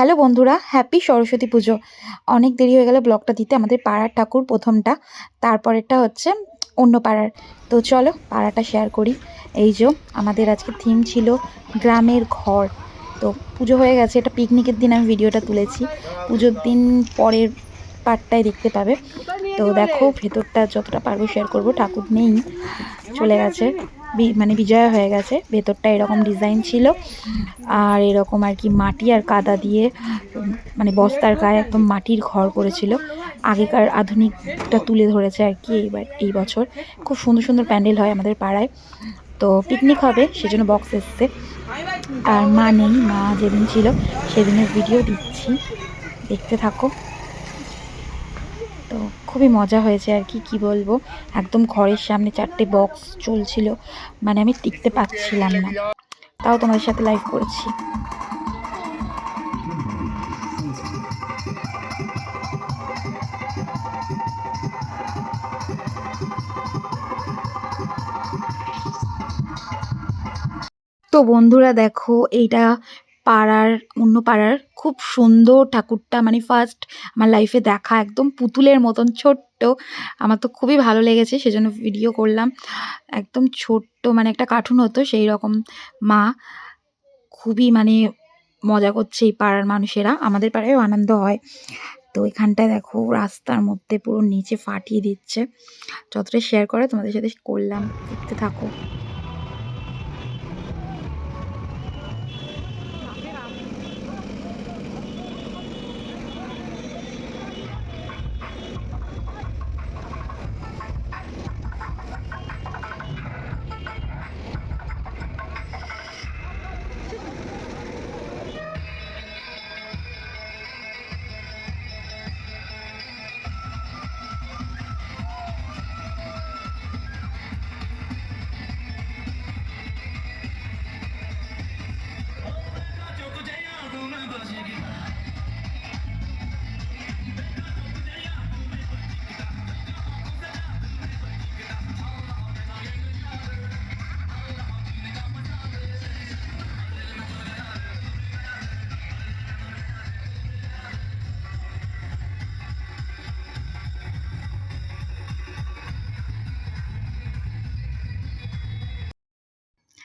Hello বন্ধুরা, happy Saraswati পুজো। অনেক দেরি হয়ে গেল ব্লগটা দিতে, আমাদের পাড়ার ঠাকুর প্রথমটা, তারপরেরটা হচ্ছে অন্য পাড়ার। তো চলো পাড়াটা শেয়ার করি। এই যে আমাদের আজকে থিম ছিল গ্রামের ঘর। তো পুজো হয়ে গেছে, এটা পিকনিকের দিন আমি ভিডিওটা তুলেছি। পুজোর দিন পরের পার্টটাই দেখতে পাবে। তো দেখো, ভেতরটা যতটা পারব শেয়ার করব, ঠাকুর নেই, চলে গেছে। মানে বিজয়া হয়ে গেছে। ভেতরটা এরকম ডিজাইন ছিল। আর এরকম আর কি মাটি আর কাদা দিয়ে মানে বস্তার গায়ে একদম মাটির ঘর করেছিল। আগেকার আধুনিকটা তুলে ধরেছে আর কি এইবার, এই বছর। খুব সুন্দর সুন্দর প্যান্ডেল হয় আমাদের পাড়ায়। তো পিকনিক হবে, সেজন্য বক্স এসছে। আর মা নেই, মা যেদিন ছিল, সেদিনের ভিডিও দিচ্ছি। দেখতে থাকো। তো খুবই মজা হয়েছে আর কি কি বলব? একদম ঘরের সামনে চারটে বক্স চলছিল মানে আমি টিকতে পারছিলাম না। তাও তোমাদের সাথে লাইভ করেছি। তো বন্ধুরা দেখো, এইটা পাড়ার, অন্য পাড়ার খুব সুন্দর ঠাকুরটা। মানে ফার্স্ট আমার লাইফে দেখা একদম পুতুলের মতন ছোট্ট। আমার তো খুবই ভালো লেগেছে, সেজন্য ভিডিও করলাম। একদম ছোট্ট মানে একটা কার্টুন হতো সেই রকম। মা খুবই মানে মজা করছে এই পাড়ার মানুষেরা। আমাদের পাড়ায়ও আনন্দ হয়। তো এখানটায় দেখো রাস্তার মধ্যে পুরো নিচে ফাটিয়ে দিচ্ছে। যতটা শেয়ার করে তোমাদের সাথে করলাম। দেখতে থাকো।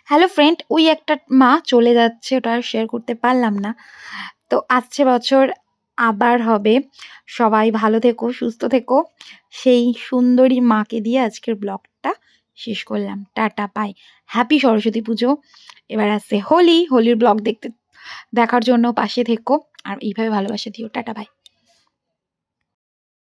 হ্যালো ফ্রেন্ড ওই একটা মা চলে যাচ্ছে, ওটা আর শেয়ার করতে পারলাম না। তো আসছে বছর আবার হবে। সবাই ভালো থেকো, সুস্থ থেকো। সেই সুন্দরী মাকে দিয়ে আজকের ব্লগটা শেষ করলাম। টাটা পাই হ্যাপি সরস্বতী পুজো। এবার আসছে হোলি। হোলির ব্লগ দেখতে, দেখার জন্য পাশে থেকো। আর এইভাবে ভালোবাসা দিও। Tata bye